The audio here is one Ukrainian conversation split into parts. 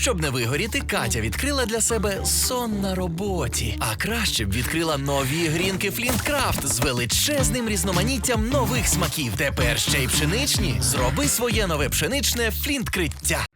Щоб не вигоріти, Катя відкрила для себе сон на роботі. А краще б відкрила нові грінки Флінткрафт з величезним різноманіттям нових смаків. Тепер ще й пшеничні. Зроби своє нове пшеничне флінткриття.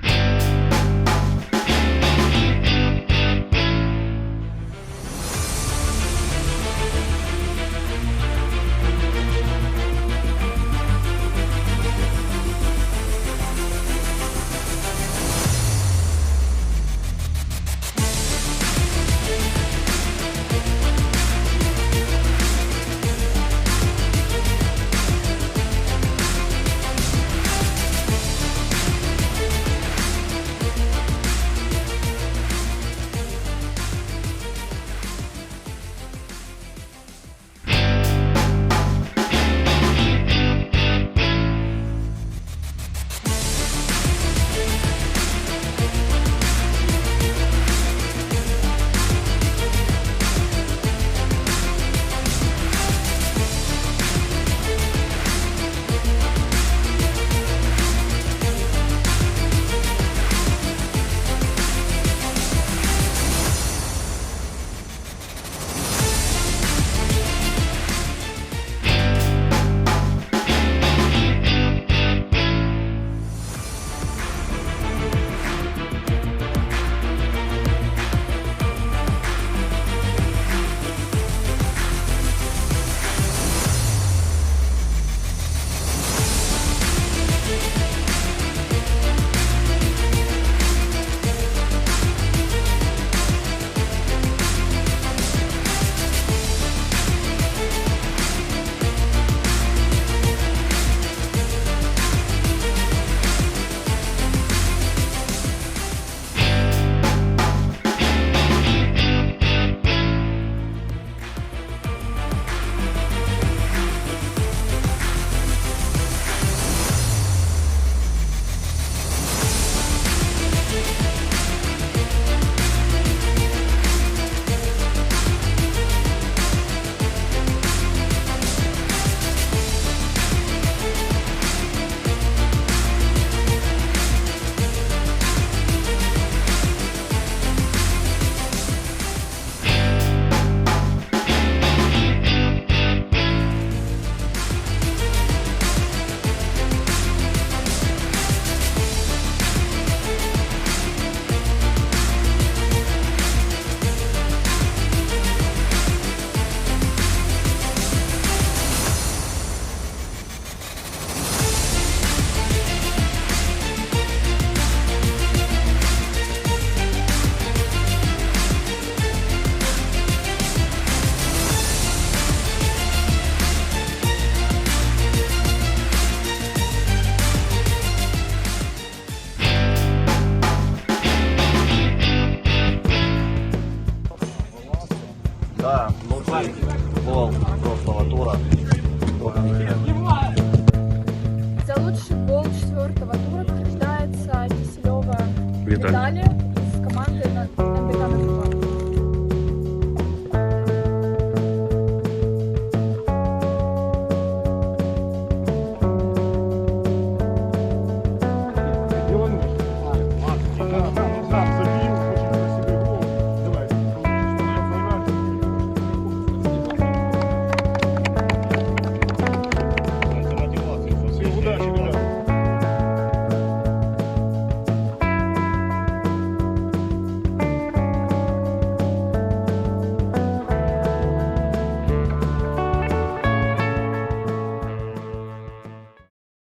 Good night.